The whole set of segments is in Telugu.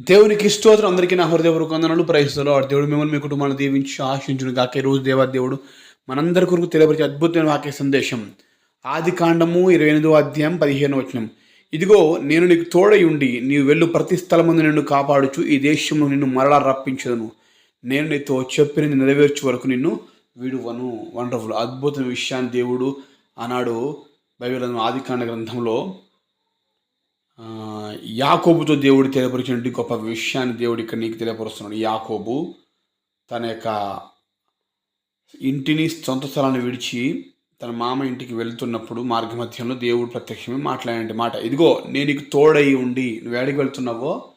దేవునికి స్తోత్రం. అందరికీ నా హృదయపూర్వక వందనాలు. ప్రయత్నిస్తారు ఆ దేవుడు మిమ్మల్ని మీ కుటుంబాన్ని దీవించి ఆశించును కాక రోజు దేవా దేవుడు మనందరి కొరకు తెలియపరిచే అద్భుతమైన వాక్య సందేశం. ఆది కాండము ఇరవై ఎనిమిదో అధ్యాయం పదిహేను వచనం. ఇదిగో నేను నీకు తోడై ఉండి నీవు వెళ్ళు ప్రతి స్థలమందు నిన్ను కాపాడుచు. ఈ దేశంలో నిన్ను మరలా రప్పించదును. నేను నీతో చెప్పినది నెరవేర్చు వరకు నిన్ను విడువను. వండర్ఫుల్. అద్భుతమైన విషయాన్ని దేవుడు ఆనాడు బైబిల్ ఆది కాండ గ్రంథంలో యాకోబుతో దేవుడు తెలియపరిచినటువంటి గొప్ప విషయాన్ని దేవుడు ఇక్కడ నీకు తెలియపరుస్తున్నాడు. యాకోబు తన యొక్క ఇంటిని సొంత స్థలాన్ని విడిచి తన మామ ఇంటికి వెళ్తున్నప్పుడు మార్గమధ్యంలో దేవుడు ప్రత్యక్షమే మాట్లాడే మాట ఇదిగో నేను నీకు తోడై ఉండి నువ్వు ఎక్కడికి వెళ్తున్నావో?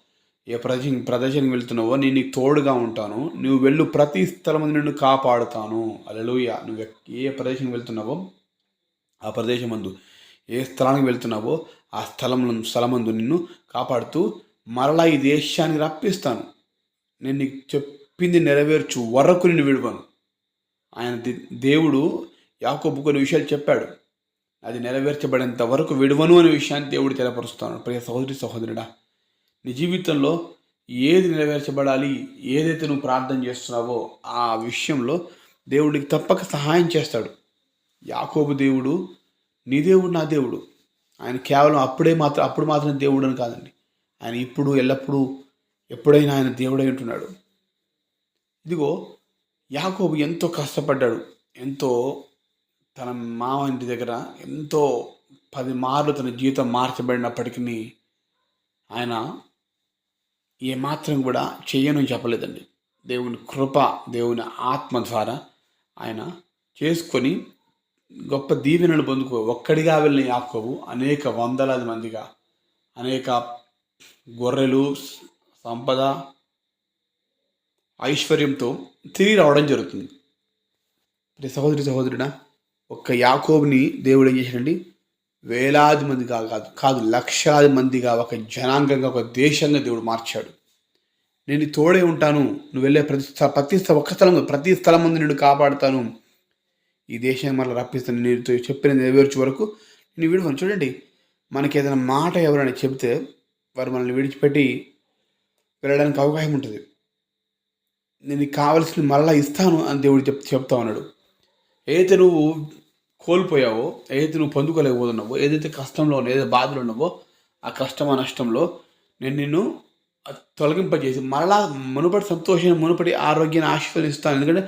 ఏ ప్రదేశం ప్రదేశానికి వెళ్తున్నావో? నేను నీకు తోడుగా ఉంటాను. నువ్వు వెళ్ళు ప్రతి స్థలం నిన్ను కాపాడుతాను. అలలుయ నువ్వు ఏ ప్రదేశం వెళ్తున్నావో? ఆ ప్రదేశం అందు ఏ స్థలానికి వెళ్తున్నావో? ఆ స్థలంలో స్థలమందు నిన్ను కాపాడుతూ మరలా ఈ దేశానికి రప్పిస్తాను. నేను నీకు చెప్పింది నెరవేర్చు వరకు నిన్ను విడువను. ఆయన దేవుడు యాకోబు కొన్ని విషయాలు చెప్పాడు. అది నెరవేర్చబడేంత వరకు విడువను అనే విషయాన్ని దేవుడు తెలపరుస్తాను ప్రియ సహోదరి సహోదరుడా నీ జీవితంలో ఏది నెరవేర్చబడాలి ఏదైతే నువ్వు ప్రార్థన చేస్తున్నావో ఆ విషయంలో దేవుడికి తప్పక సహాయం చేస్తాడు. యాకోబు దేవుడు నీ దేవుడు నా దేవుడు. ఆయన కేవలం అప్పుడే మాత్రం అప్పుడు మాత్రం దేవుడు అని కాదండి. ఆయన ఇప్పుడు ఎల్లప్పుడూ ఎప్పుడైనా ఆయన దేవుడై ఉంటున్నాడు. ఇదిగో యాకోబు ఎంతో కష్టపడ్డాడు. ఎంతో తన మామ ఇంటి దగ్గర ఎంతో పది మార్లు తన జీవితం మార్చబడినప్పటికీ ఆయన ఏమాత్రం కూడా చేయను చెప్పలేదండి. దేవుని కృప దేవుని ఆత్మ ద్వారా ఆయన చేసుకొని గొప్ప దీవెనలు పొందుకో ఒక్కడిగా వెళ్ళిన యాకోబు అనేక వందలాది మందిగా అనేక గొర్రెలు సంపద ఐశ్వర్యంతో తిరిగి రావడం జరుగుతుంది. ప్రియ సహోదరి సహోదరుడా ఒక్క యాకోబుని దేవుడు ఏం చేశాడండి? వేలాది మందిగా కాదు కాదు లక్షలాది మందిగా ఒక జనాంగంగా ఒక దేశంగా దేవుడు మార్చాడు. నేను తోడే ఉంటాను నువ్వు వెళ్ళే ప్రతి ప్రతి ఒక్క స్థలం ప్రతి స్థలం ముందు నేను కాపాడుతాను. ఈ దేశాన్ని మళ్ళీ రప్పిస్తాను నేను చెప్పిన నెరవేర్చే వరకు నేను విడువను చూడండి మనకి ఏదైనా మాట ఎవరైనా చెబితే వారు మనల్ని విడిచిపెట్టి వెళ్ళడానికి అవకాశం ఉంటుంది. నేను కావలసిన కావలసింది మళ్ళీ ఇస్తాను అని దేవుడు చెప్ చెప్తా ఉన్నాడు. ఏదైతే నువ్వు కోల్పోయావో ఏదైతే నువ్వు పొందుకోలేకపోతున్నావో ఏదైతే కష్టంలో ఉన్నావో ఏదైతే బాధలు ఉన్నావో ఆ కష్టం ఆ నష్టంలో నేను నిన్ను తొలగింపజేసి మరలా మునుపటి సంతోషాన్ని మునుపటి ఆరోగ్యాన్ని ఆశీర్వదిస్తాను. ఎందుకంటే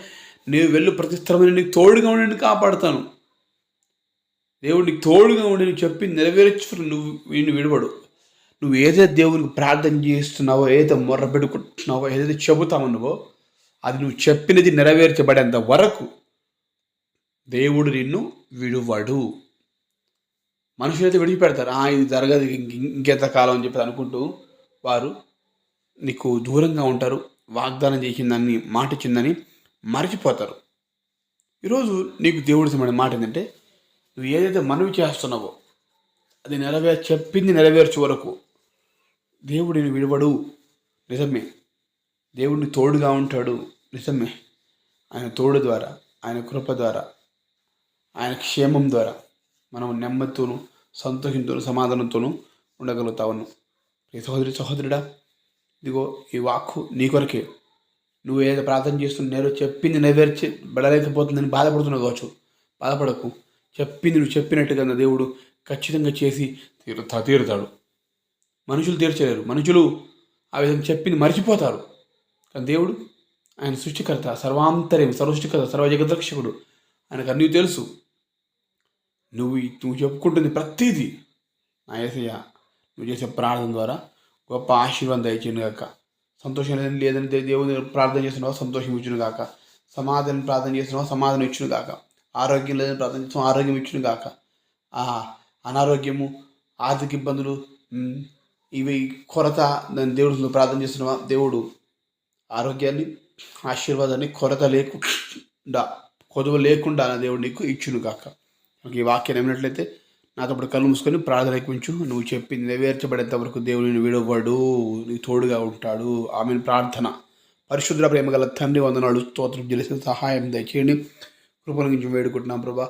నేను వెళ్ళు ప్రతి స్థలమైన నీకు తోడుగా ఉండి నిన్ను కాపాడుతాను. దేవుడు నీకు తోడుగా ఉండి నీకు చెప్పి నెరవేర్చు నువ్వు నేను విడబడు నువ్వు ఏదైతే దేవునికి ప్రార్థన చేస్తున్నావో ఏదైతే మొర్ర పెట్టుకుంటున్నావో ఏదైతే చెబుతావు నువ్వో అది నువ్వు చెప్పినది నెరవేర్చబడేంత వరకు దేవుడు నిన్ను విడువడు. మనుషులైతే విడిచిపెడతారు. "ఆ, ఇది జరగదు ఇంకెంత కాలం అని చెప్పి అనుకుంటూ వారు నీకు దూరంగా ఉంటారు. వాగ్దానం చేసిందని మాట ఇచ్చిందని మర్చిపోతారు. ఈరోజు నీకు దేవుడు ఇచ్చిన మాట ఏంటంటే నువ్వు ఏదైతే మనవి చేస్తున్నావో అది నెరవేర్ చెప్పింది నెరవేర్చే వరకు దేవుడిని విడవడు. నిజమే. దేవుడిని తోడుగా ఉంటాడు. నిజమే. ఆయన తోడు ద్వారా ఆయన కృప ద్వారా ఆయన క్షేమం ద్వారా మనం నెమ్మదితోనూ సంతోషంతోనూ సమాధానంతోనూ ఉండగలుగుతావును. ప్రతి సహోదరి సహోదరుడా ఇదిగో ఈ వాక్కు నీ కొరకే. నువ్వు ఏదో ప్రార్థన చేస్తున్న నేను చెప్పింది నెరవేర్చి బడలేకపోతుందని బాధపడుతున్నావు కావచ్చు. బాధపడకు. చెప్పింది నువ్వు చెప్పినట్టుగా దేవుడు ఖచ్చితంగా చేసి తీరుతా తీరుతాడు. మనుషులు తీర్చలేరు. మనుషులు ఆ విధంగా చెప్పింది మర్చిపోతారు. కానీ దేవుడు ఆయన సృష్టికర్త సర్వాంతర్యం సర్వసృష్టికర్త సర్వ జగద్రక్షకుడు ఆయనకు అన్నీ తెలుసు. నువ్వు నువ్వు చెప్పుకుంటుంది ప్రతిదీ నా ఏసయ్య. నువ్వు చేసే ప్రార్థన ద్వారా గొప్ప ఆశీర్వాదం దయచేయను గాక. సంతోషం లేదని లేదని దేవుని ప్రార్థన చేస్తున్నావా సంతోషం ఇచ్చును గాక. సమాధానం ప్రార్థన చేస్తున్నావా సమాధానం ఇచ్చును గాక. ఆరోగ్యం లేదని ప్రార్థన చేసిన ఆరోగ్యం ఇచ్చును గాక. ఆ అనారోగ్యము ఆర్థిక ఇబ్బందులు ఇవి కొరత దాని దేవుడు ప్రార్థన చేస్తున్నావా దేవుడు ఆరోగ్యాన్ని ఆశీర్వాదాన్ని కొరత లేకుండా కొదువ లేకుండా నా దేవుడు నీకు ఇచ్చును గాక. ఈ వాక్యం ఏమినట్లయితే నాతో ఇప్పుడు కళ్ళు మూసుకొని ప్రార్థన ఎక్కువించు నువ్వు చెప్పింది నెరవేర్చబడేంత వరకు దేవుడు నేను విడవడు నీకు తోడుగా ఉంటాడు. ఆమె ప్రార్థన. పరిశుద్ర ప్రేమ గల తండ్రి వందనాలు స్తోత్రం చేసిన సహాయం దయచేయండి. కృపల గురించి వేడుకుంటున్నాం ప్రభా.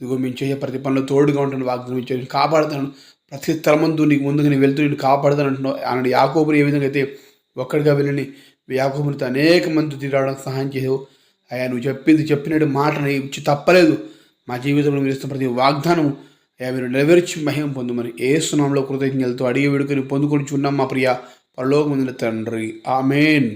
ఇదిగో మేము చేసే ప్రతి పనిలో తోడుగా ఉంటాను వాగ్దానం ఇచ్చాను కాపాడుతాను. ప్రతి స్థలమందు నీకు ముందుగా నేను వెళ్తూ నేను కాపాడుతాను అంటున్నావు. ఆయన యాకోబుని ఏ విధంగా అయితే ఒక్కడిగా వెళ్ళని యాకోబునితో అనేక మంది తిరగడానికి సహాయం చేసావు అయ్యా నువ్వు చెప్పింది చెప్పినట్టు మాటని ఇచ్చి తప్పలేదు. మా జీవితంలో మీరు ఇస్తున్న ప్రతి వాగ్దానం అయ్యా మీరు నెరవేర్చి మహిమ పొందమని ఏ సునాంలో కృతజ్ఞతలతో అడిగి వేడుకొని పొందుకొని చున్నాం మా ప్రియ పరలోకమందిన తండ్రి. ఆమెన్.